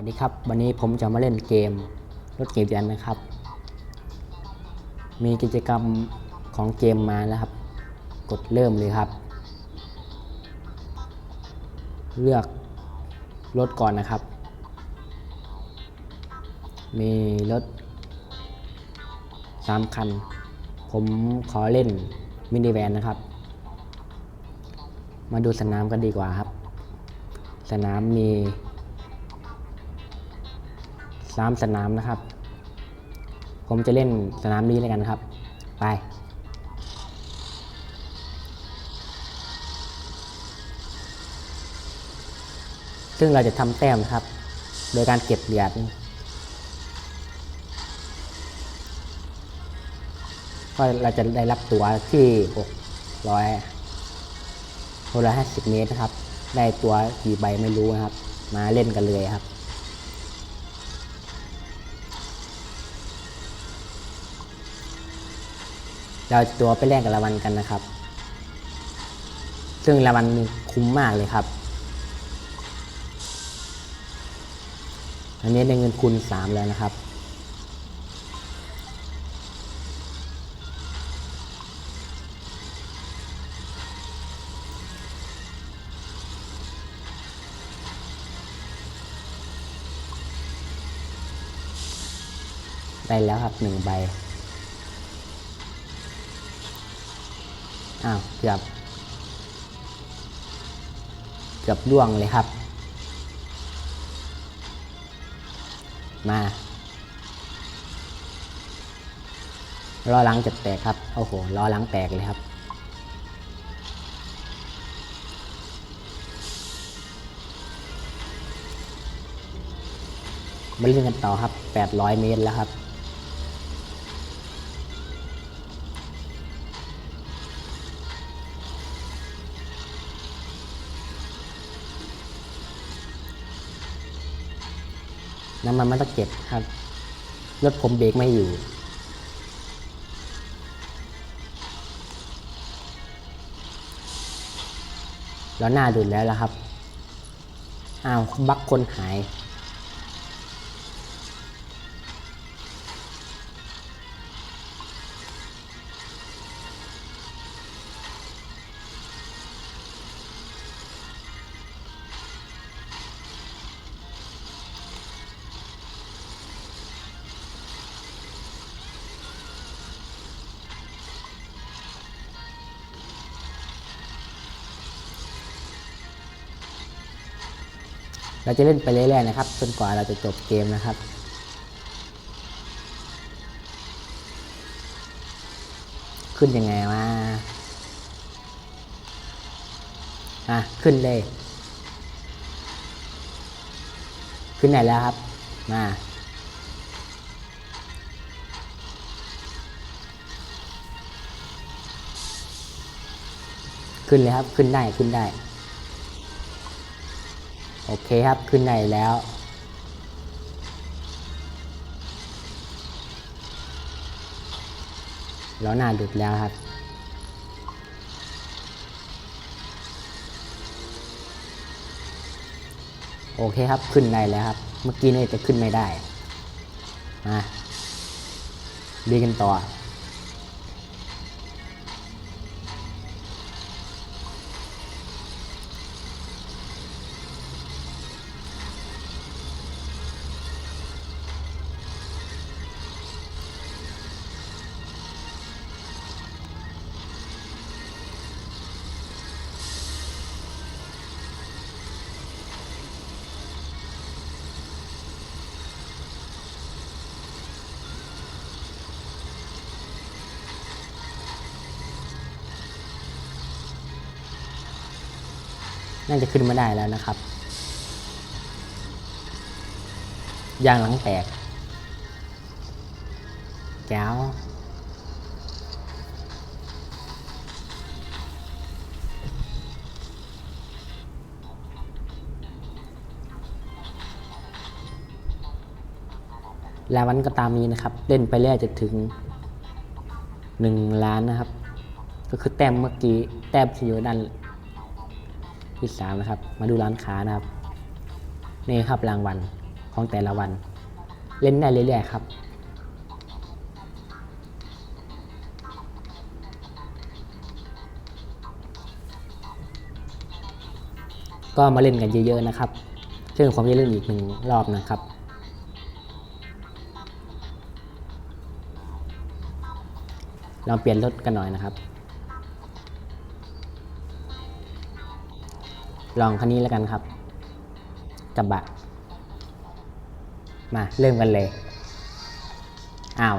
วัสดีครับ วันนี้ผมจะมาเล่นเกมรถเกมยันนะครับ มีกิจกรรมของเกมมาแล้วครับ กดเริ่มเลยครับ เลือกรถก่อนนะครับ มีรถสามคัน ผมขอเล่นมินิแวนนะครับ มาดูสนามกันดีกว่าครับ สนามมี สามสนามนะครับ ผมจะเล่นสนามนี้แล้วกันครับ ไป ซึ่งเราจะทำแต้มครับ โดยการเก็บเหรียญก็เราจะได้รับตั๋วที่ 600 650 เมตรนะครับ ได้ตัวกี่ใบไม่รู้นะครับ มาเล่นกันเลยครับ เราจะตัวไปแลกกับรางวัลกันนะครับ ซึ่งรางวัลมีคุ้มมากเลยครับ อันนี้ได้เงินคูณ3แล้วนะครับได้แล้วครับหนึ่งใบ อ้าวเกือบเกือบล่วงเลยครับ มาล้อหลังจะแตกครับโอ้โหล้อหลังแตกเลยครับมาเล่นกันต่อครับ 800 เมตรแล้วครับ น้ำมันมันต้องเก็บครับ รถผมเบรกไม่อยู่ แล้วหน้าดุดแล้วละครับ อ้าวบักคนหาย เราจะเล่นไปเรื่อยๆนะครับ จนกว่าเราจะจบเกมนะครับขึ้นยังไงวะอะ ขึ้นเลย ขึ้นไหนแล้วครับ มา ขึ้นเลยครับ ขึ้นได้ ขึ้นได้ โอเคครับขึ้นได้แล้ว แล้วหน้าดุดแล้วครับ โอเคครับขึ้นได้แล้วครับ เมื่อกี้นี่จะขึ้นไม่ได้มาดีกันต่อ น่าจะขึ้นมาได้แล้วนะครับ ยางหลังแตกแก้วแล้ววันก็ตามนี้นะครับ เล่นไปเรื่อยจะถึงหนึ่งล้านนะครับ ก็คือแต้มเมื่อกี้ แต้มที่อยู่ด้าน ที่สามนะครับ มาดูร้านค้านะครับนี่ครับรางวัลขของแต่ละวัน เล่นได้เรื่อยๆครับ ก็มาเล่นกันเยอะๆนะครับซึ่งผมจะเล่นอีกหนึ่งรอบนะครับลองเปลี่ยนรถกันหน่อยนะครับ ลองคันนี้แล้วกันครับ กระบะ มาเริ่มกันเลย อ้าว